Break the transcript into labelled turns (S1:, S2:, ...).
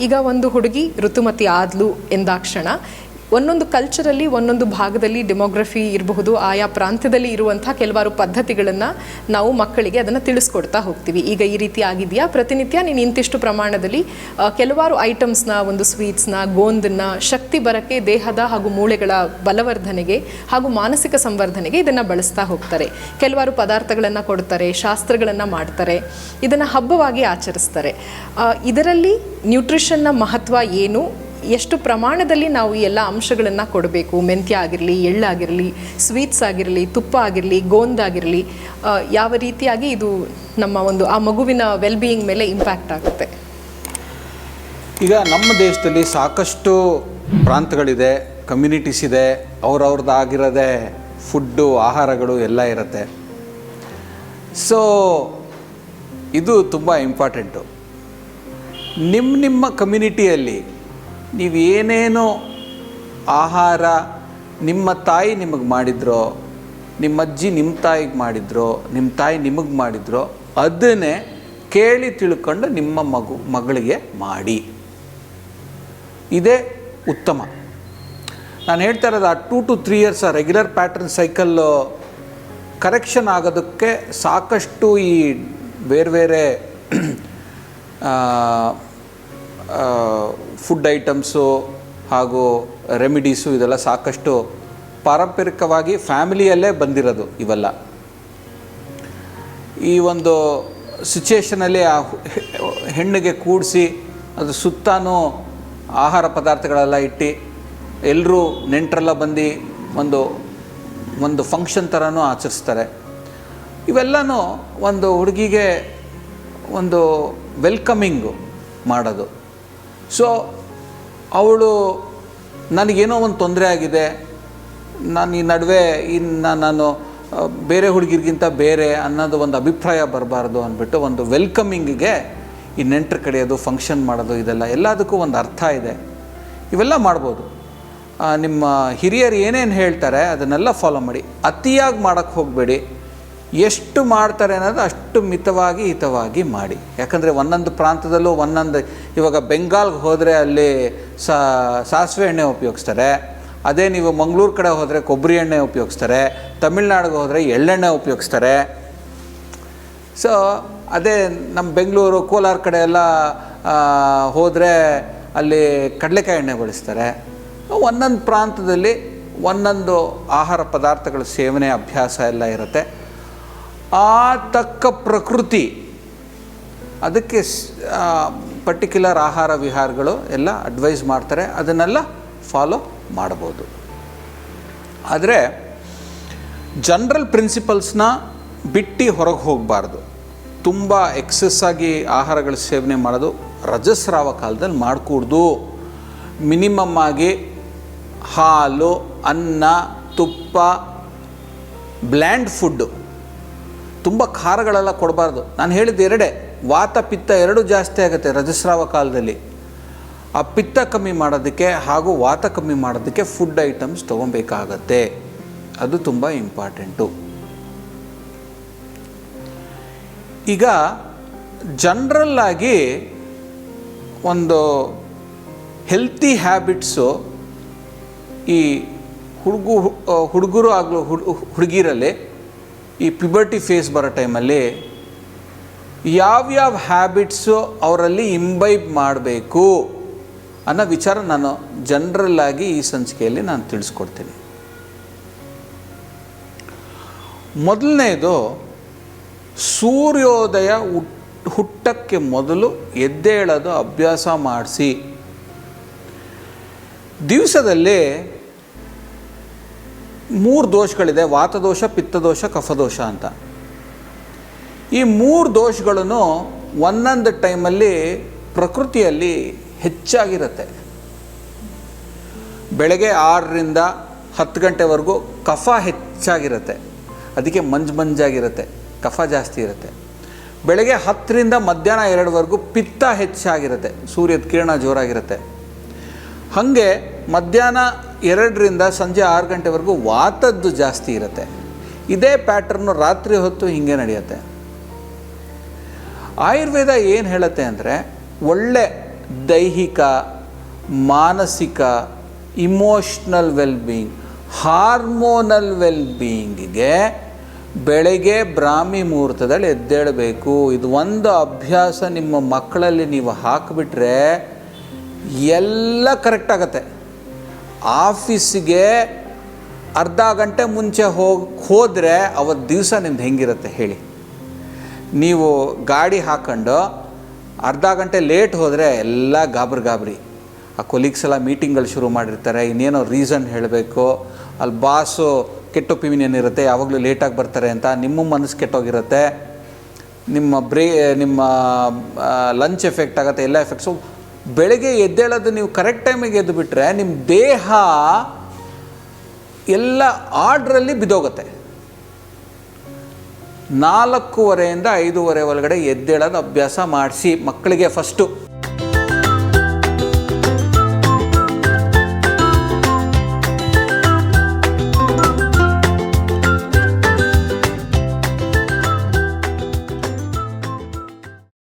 S1: ಈಗ ಒಂದು ಹುಡುಗಿ ಋತುಮತಿ ಆದ್ಲು ಎಂದಾಕ್ಷಣ. ಒಂದೊಂದು ಕಲ್ಚರಲ್ಲಿ ಒಂದೊಂದು ಭಾಗದಲ್ಲಿ ಡೆಮೋಗ್ರಫಿ ಇರಬಹುದು, ಆಯಾ ಪ್ರಾಂತ್ಯದಲ್ಲಿ ಇರುವಂಥ ಕೆಲವಾರು ಪದ್ಧತಿಗಳನ್ನು ನಾವು ಮಕ್ಕಳಿಗೆ ಅದನ್ನು ತಿಳಿಸ್ಕೊಡ್ತಾ ಹೋಗ್ತೀವಿ. ಈಗ ಈ ರೀತಿ ಆಗಿದೆಯಾ? ಪ್ರತಿನಿತ್ಯ ನೀನು ಇಂತಿಷ್ಟು ಪ್ರಮಾಣದಲ್ಲಿ ಕೆಲವಾರು ಐಟಮ್ಸ್ನ ಒಂದು ಸ್ವೀಟ್ಸ್ನ ಗೋಂದನ್ನ ಶಕ್ತಿ ಬರಕ್ಕೆ ದೇಹದ ಹಾಗೂ ಮೂಳೆಗಳ ಬಲವರ್ಧನೆಗೆ ಹಾಗೂ ಮಾನಸಿಕ ಸಂವರ್ಧನೆಗೆ ಇದನ್ನು ಬಳಸ್ತಾ ಹೋಗ್ತಾರೆ. ಕೆಲವಾರು ಪದಾರ್ಥಗಳನ್ನು ಕೊಡ್ತಾರೆ, ಶಾಸ್ತ್ರಗಳನ್ನು ಮಾಡ್ತಾರೆ, ಇದನ್ನು ಹಬ್ಬವಾಗಿ ಆಚರಿಸ್ತಾರೆ. ಇದರಲ್ಲಿ ನ್ಯೂಟ್ರಿಷನ್ನ ಮಹತ್ವ ಏನು? ಎಷ್ಟು ಪ್ರಮಾಣದಲ್ಲಿ ನಾವು ಈ ಎಲ್ಲ ಅಂಶಗಳನ್ನು ಕೊಡಬೇಕು? ಮೆಂತ್ಯ ಆಗಿರಲಿ ಎಳ್ಳಾಗಿರಲಿ ಸ್ವೀಟ್ಸ್ ಆಗಿರಲಿ, ತುಪ್ಪ ಆಗಿರಲಿ ಗೋಂದಾಗಿರಲಿ ಯಾವ ರೀತಿಯಾಗಿ ಇದು ನಮ್ಮ ಒಂದು ಆ ಮಗುವಿನ ವೆಲ್ ಬೀಯಿಂಗ್ ಮೇಲೆ ಇಂಪ್ಯಾಕ್ಟ್ ಆಗುತ್ತೆ?
S2: ಈಗ ನಮ್ಮ ದೇಶದಲ್ಲಿ ಸಾಕಷ್ಟು ಪ್ರಾಂತಗಳಿದೆ ಕಮ್ಯುನಿಟೀಸ್ ಇದೆ ಅವ್ರವ್ರದ್ದಾಗಿರೋದೇ ಫುಡ್ಡು ಆಹಾರಗಳು ಎಲ್ಲ ಇರುತ್ತೆ. ಸೊ ಇದು ತುಂಬ ಇಂಪಾರ್ಟೆಂಟು ನಿಮ್ಮ ನಿಮ್ಮ ಕಮ್ಯುನಿಟಿಯಲ್ಲಿ ನೀವು ಏನೇನು ಆಹಾರ ನಿಮ್ಮ ತಾಯಿ ನಿಮಗೆ ಮಾಡಿದ್ರೋ ನಿಮ್ಮ ಅಜ್ಜಿ ನಿಮ್ಮ ತಾಯಿಗೆ ಮಾಡಿದ್ರೋ ನಿಮ್ಮ ತಾಯಿ ನಿಮಗೆ ಮಾಡಿದ್ರೋ, ಅದನ್ನೇ ಕೇಳಿ ತಿಳ್ಕೊಂಡು ನಿಮ್ಮ ಮಗು, ಮಗಳಿಗೆ ಮಾಡಿ. ಇದೇ ಉತ್ತಮ. ನಾನು ಹೇಳ್ತಾ ಇರೋದು ಆ ಟೂ ಟು ತ್ರೀ ಇಯರ್ಸ್ ಆ ರೆಗ್ಯುಲರ್ ಪ್ಯಾಟರ್ನ್ ಸೈಕಲ್ಲು ಕರೆಕ್ಷನ್ ಆಗೋದಕ್ಕೆ ಸಾಕಷ್ಟು ಈ ಬೇರೆ ಬೇರೆ ಫುಡ್ ಐಟಮ್ಸು ಹಾಗೂ ರೆಮಿಡೀಸು ಇದೆಲ್ಲ ಸಾಕಷ್ಟು ಪಾರಂಪರಿಕವಾಗಿ ಫ್ಯಾಮಿಲಿಯಲ್ಲೇ ಬಂದಿರೋದು ಇವೆಲ್ಲ. ಈ ಒಂದು ಸಿಚುಯೇಷನಲ್ಲಿ ಆ ಹೆಣ್ಣಿಗೆ ಕೂಡಿಸಿ ಅದು ಸುತ್ತಾನೂ ಆಹಾರ ಪದಾರ್ಥಗಳೆಲ್ಲ ಇಟ್ಟು ಎಲ್ಲರೂ ನೆಂಟರೆಲ್ಲ ಬಂದು ಒಂದು ಒಂದು ಫಂಕ್ಷನ್ ಥರನೂ ಆಚರಿಸ್ತಾರೆ. ಇವೆಲ್ಲನೂ ಒಂದು ಹುಡುಗಿಗೆ ಒಂದು ವೆಲ್ಕಮಿಂಗು ಮಾಡೋದು. ಸೊ ಅವಳು ನನಗೇನೋ ಒಂದು ತೊಂದರೆ ಆಗಿದೆ. ನಾನು ಈ ನಡುವೆ ಇನ್ನು ನಾನು ಬೇರೆ ಹುಡುಗಿರಿಗಿಂತ ಬೇರೆ ಅನ್ನೋದು ಒಂದು ಅಭಿಪ್ರಾಯ ಬರಬಾರ್ದು ಅಂದ್ಬಿಟ್ಟು ಒಂದು ವೆಲ್ಕಮಿಂಗಿಗೆ ಈ ನೆಂಟ್ರ ಕಡೆಯೋದು ಫಂಕ್ಷನ್ ಮಾಡೋದು ಇದೆಲ್ಲ ಎಲ್ಲದಕ್ಕೂ ಒಂದು ಅರ್ಥ ಇದೆ. ಇವೆಲ್ಲ ಮಾಡ್ಬೋದು. ನಿಮ್ಮ ಹಿರಿಯರು ಏನೇನು ಹೇಳ್ತಾರೆ ಅದನ್ನೆಲ್ಲ ಫಾಲೋ ಮಾಡಿ. ಅತಿಯಾಗಿ ಮಾಡೋಕ್ಕೆ ಹೋಗಬೇಡಿ. ಎಷ್ಟು ಮಾಡ್ತಾರೆ ಅನ್ನೋದು ಅಷ್ಟು ಮಿತವಾಗಿ ಹಿತವಾಗಿ ಮಾಡಿ. ಯಾಕಂದರೆ ಒಂದೊಂದು ಪ್ರಾಂತದಲ್ಲೂ ಒಂದೊಂದು, ಇವಾಗ ಬೆಂಗಾಲ್ಗೆ ಹೋದರೆ ಅಲ್ಲಿ ಸಾಸಿವೆ ಎಣ್ಣೆ ಉಪಯೋಗಿಸ್ತಾರೆ. ಅದೇ ನೀವು ಮಂಗಳೂರು ಕಡೆ ಹೋದರೆ ಕೊಬ್ಬರಿ ಎಣ್ಣೆ ಉಪಯೋಗಿಸ್ತಾರೆ. ತಮಿಳ್ನಾಡಿಗೆ ಹೋದರೆ ಎಳ್ಳೆಣ್ಣೆ ಉಪಯೋಗಿಸ್ತಾರೆ. ಸೊ ಅದೇ ನಮ್ಮ ಬೆಂಗಳೂರು, ಕೋಲಾರ ಕಡೆ ಎಲ್ಲ ಹೋದರೆ ಅಲ್ಲಿ ಕಡಲೆಕಾಯಿ ಎಣ್ಣೆ ಬಳಸ್ತಾರೆ. ಒಂದೊಂದು ಪ್ರಾಂತದಲ್ಲಿ ಒಂದೊಂದು ಆಹಾರ ಪದಾರ್ಥಗಳ ಸೇವನೆ, ಅಭ್ಯಾಸ ಎಲ್ಲ ಇರುತ್ತೆ. ಆ ತಕ್ಕ ಪ್ರಕೃತಿ, ಅದಕ್ಕೆ ಪರ್ಟಿಕ್ಯುಲರ್ ಆಹಾರ ವಿಹಾರಗಳು ಎಲ್ಲ ಅಡ್ವೈಸ್ ಮಾಡ್ತಾರೆ, ಅದನ್ನೆಲ್ಲ ಫಾಲೋ ಮಾಡ್ಬೋದು ಆದರೆ ಜನರಲ್ ಪ್ರಿನ್ಸಿಪಲ್ಸ್ನ ಬಿಟ್ಟು ಹೊರಗೆ ಹೋಗಬಾರ್ದು. ತುಂಬ ಆಗಿ ಆಹಾರಗಳ ಸೇವನೆ ಮಾಡೋದು ರಜಸ್ರಾವ ಕಾಲದಲ್ಲಿ ಮಾಡಕೂಡ್ದು. ಮಿನಿಮಮ್ ಆಗಿ ಹಾಲು, ಅನ್ನ, ತುಪ್ಪ ಬ್ಲ್ಯಾಂಡ್ ಫುಡ್ಡು ತುಂಬ ಖಾರಗಳೆಲ್ಲ ಕೊಡಬಾರ್ದು. ನಾನು ಹೇಳಿದ್ದು ಎರಡೇ. ವಾತ, ಪಿತ್ತ ಎರಡೂ ಜಾಸ್ತಿ ಆಗುತ್ತೆ ರಜಸ್ರಾವ ಕಾಲದಲ್ಲಿ. ಆ ಪಿತ್ತ ಕಮ್ಮಿ ಮಾಡೋದಕ್ಕೆ ಹಾಗೂ ವಾತ ಕಮ್ಮಿ ಮಾಡೋದಕ್ಕೆ ಫುಡ್ ಐಟಮ್ಸ್ ತೊಗೊಬೇಕಾಗತ್ತೆ. ಅದು ತುಂಬ ಇಂಪಾರ್ಟೆಂಟು ಈಗ ಜನ್ರಲ್ಲಾಗಿ ಒಂದು ಹೆಲ್ತಿ ಹ್ಯಾಬಿಟ್ಸು ಈ ಹುಡುಗು, ಹುಡುಗರು ಆಗಲು ಹುಡುಗಿರಲ್ಲಿ ಈ ಪ್ಯುಬರ್ಟಿ ಫೇಸ್ ಬರೋ ಟೈಮಲ್ಲಿ ಯಾವ್ಯಾವ ಹ್ಯಾಬಿಟ್ಸು ಅವರಲ್ಲಿ ಇಂಬೈಬ್ ಮಾಡಬೇಕು ಅನ್ನೋ ವಿಚಾರ ನಾನು ಜನರಲ್ ಆಗಿ ಈ ಸಂಚಿಕೆಯಲ್ಲಿ ನಾನು ತಿಳಿಸ್ಕೊಡ್ತೀನಿ. ಮೊದಲನೇದು ಸೂರ್ಯೋದಯ ಹುಟ್, ಹುಟ್ಟಕ್ಕೆ ಮೊದಲು ಎದ್ದೇಳೋದು ಅಭ್ಯಾಸ ಮಾಡಿಸಿ. ದಿವಸದಲ್ಲಿ ಮೂರು ದೋಷಗಳಿದೆ, ವಾತದೋಷ, ಪಿತ್ತದೋಷ, ಕಫದೋಷ ಅಂತ. ಈ ಮೂರು ದೋಷಗಳನ್ನು ಒಂದೊಂದು ಟೈಮಲ್ಲಿ ಪ್ರಕೃತಿಯಲ್ಲಿ ಹೆಚ್ಚಾಗಿರುತ್ತೆ. ಬೆಳಗ್ಗೆ ಆರರಿಂದ ಹತ್ತು ಗಂಟೆವರೆಗೂ ಕಫ ಹೆಚ್ಚಾಗಿರುತ್ತೆ. ಅದಕ್ಕೆ ಮಂಜು ಮಂಜಾಗಿರುತ್ತೆ, ಕಫ ಜಾಸ್ತಿ ಇರುತ್ತೆ. ಬೆಳಗ್ಗೆ ಹತ್ತರಿಂದ ಮಧ್ಯಾಹ್ನ ಎರಡುವರೆಗೂ ಪಿತ್ತ ಹೆಚ್ಚಾಗಿರುತ್ತೆ, ಸೂರ್ಯದ ಕಿರಣ ಜೋರಾಗಿರುತ್ತೆ. ಹಾಗೆ ಮಧ್ಯಾಹ್ನ ಎರಡರಿಂದ ಸಂಜೆ ಆರು ಗಂಟೆವರೆಗೂ ವಾತದ್ದು ಜಾಸ್ತಿ ಇರುತ್ತೆ. ಇದೇ ಪ್ಯಾಟ್ರನ್ನು ರಾತ್ರಿ ಹೊತ್ತು ಹೀಗೆ ನಡೆಯುತ್ತೆ. ಆಯುರ್ವೇದ ಏನು ಹೇಳುತ್ತೆ ಅಂದರೆ ಒಳ್ಳೆ ದೈಹಿಕ, ಮಾನಸಿಕ ಇಮೋಷ್ನಲ್ ವೆಲ್ಬೀಯಿಂಗ್ ಹಾರ್ಮೋನಲ್ ವೆಲ್ಬೀಯಿಂಗಿಗೆ ಬೆಳಗ್ಗೆ ಬ್ರಾಹ್ಮಿ ಮುಹೂರ್ತದಲ್ಲಿ ಎದ್ದೇಳಬೇಕು. ಇದು ಒಂದು ಅಭ್ಯಾಸ ನಿಮ್ಮ ಮಕ್ಕಳಲ್ಲಿ ನೀವು ಹಾಕಿಬಿಟ್ರೆ ಎಲ್ಲ ಕರೆಕ್ಟ್ ಆಗತ್ತೆ. ಆಫೀಸಿಗೆ ಅರ್ಧ ಗಂಟೆ ಮುಂಚೆ ಹೋಗಿ, ಹೋದರೆ ಅವತ್ತು ದಿವಸ ನಿಮ್ದು ಹೆಂಗಿರುತ್ತೆ ಹೇಳಿ. ನೀವು ಗಾಡಿ ಹಾಕ್ಕೊಂಡು ಅರ್ಧ ಗಂಟೆ ಲೇಟ್ ಹೋದರೆ ಎಲ್ಲ ಗಾಬರಿ ಗಾಬರಿ. ಆ ಕೊಲೀಗ್ಸ್ ಎಲ್ಲ ಮೀಟಿಂಗ್ಗಳು ಶುರು ಮಾಡಿರ್ತಾರೆ, ಇನ್ನೇನೋ ರೀಸನ್ ಹೇಳಬೇಕು ಅಲ್ಲಿ ಬಾಸು ಕೆಟ್ಟ ಒಪಿನಿಯನ್ ಇರುತ್ತೆ, ಯಾವಾಗಲೂ ಲೇಟಾಗಿ ಬರ್ತಾರೆ ಅಂತ ನಿಮ್ಮ ಮನಸ್ಸು ಕೆಟ್ಟೋಗಿರುತ್ತೆ. ನಿಮ್ಮ ಬ್ರೇ, ನಿಮ್ಮ ಲಂಚ್ ಎಫೆಕ್ಟ್ ಆಗುತ್ತೆ, ಎಲ್ಲ ಎಫೆಕ್ಟ್ಸು ಬೆಳಗ್ಗೆ ಎದ್ದೇಳೋದು ನೀವು ಕರೆಕ್ಟ್ ಟೈಮಿಗೆ ಎದ್ದು ಬಿಟ್ಟರೆ ನಿಮ್ಮ ದೇಹ ಎಲ್ಲ ಆರ್ಡ್ರಲ್ಲಿ ಬಿದ್ದೋಗುತ್ತೆ. ನಾಲ್ಕೂವರೆಯಿಂದ ಐದೂವರೆ ಒಳಗಡೆ ಎದ್ದೇಳೋದು ಅಭ್ಯಾಸ ಮಾಡಿಸಿ ಮಕ್ಕಳಿಗೆ ಫಸ್ಟು